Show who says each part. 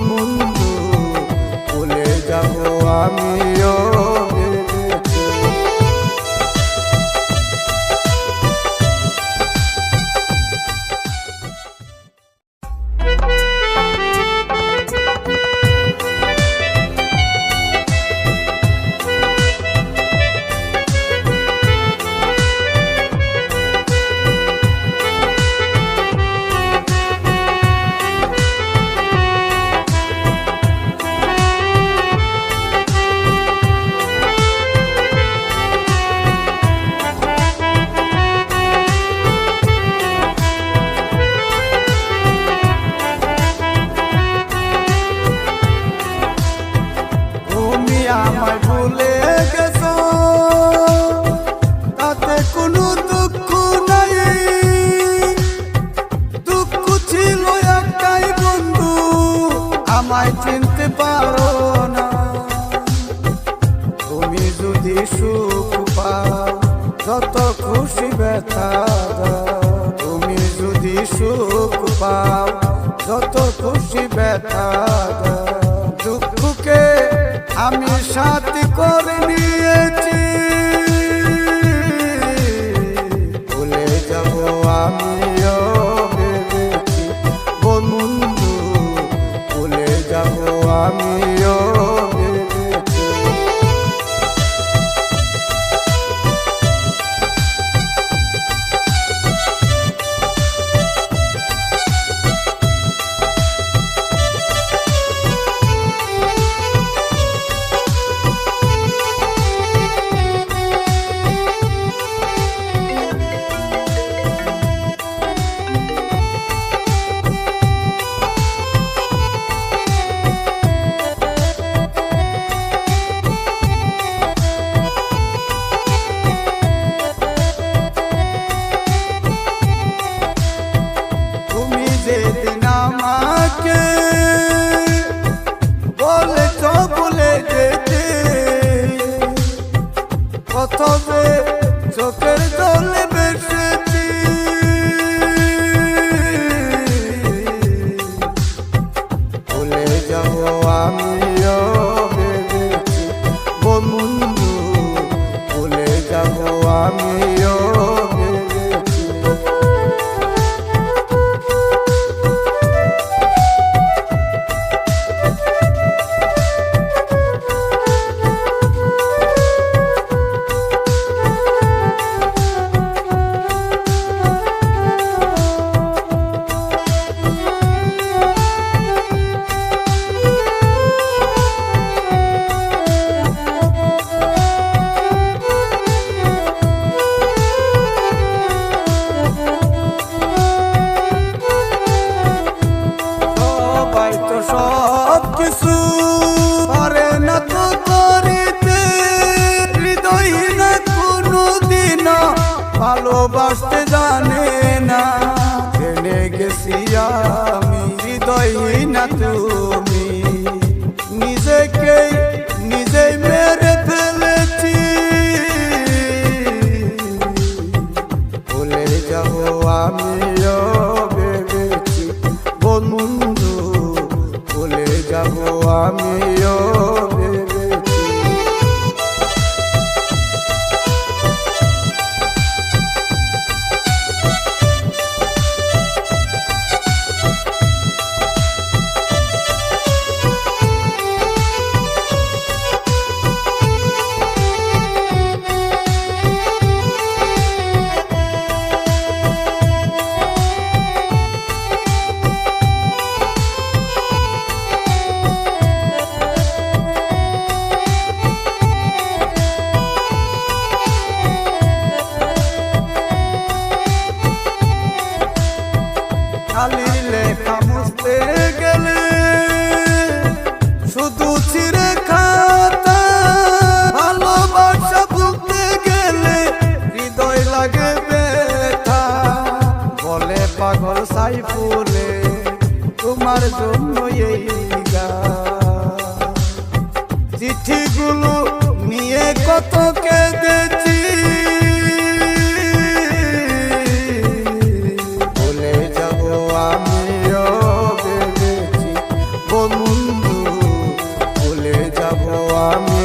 Speaker 1: বন্ধু ভুলে যাব আমিও যত খুশি ব্যথা তুমি যদি সুখ পাও, যত খুশি ব্যথা। দুঃখকে আমি সাথ করে নিয়েছি আমিও কিছু পারে না তো করিতে ভালোবাসতে জানে না। জেনে গেছি আমি হৃদয় না তুমি। নিজেকে পাগল সাইফুলে, তোমার জন্য এই চিঠিগুলো নিয়ে কত কেঁদেছি। ভুলে যাব আমিও ভেবেছি বন্ধু, ভুলে যাব আমি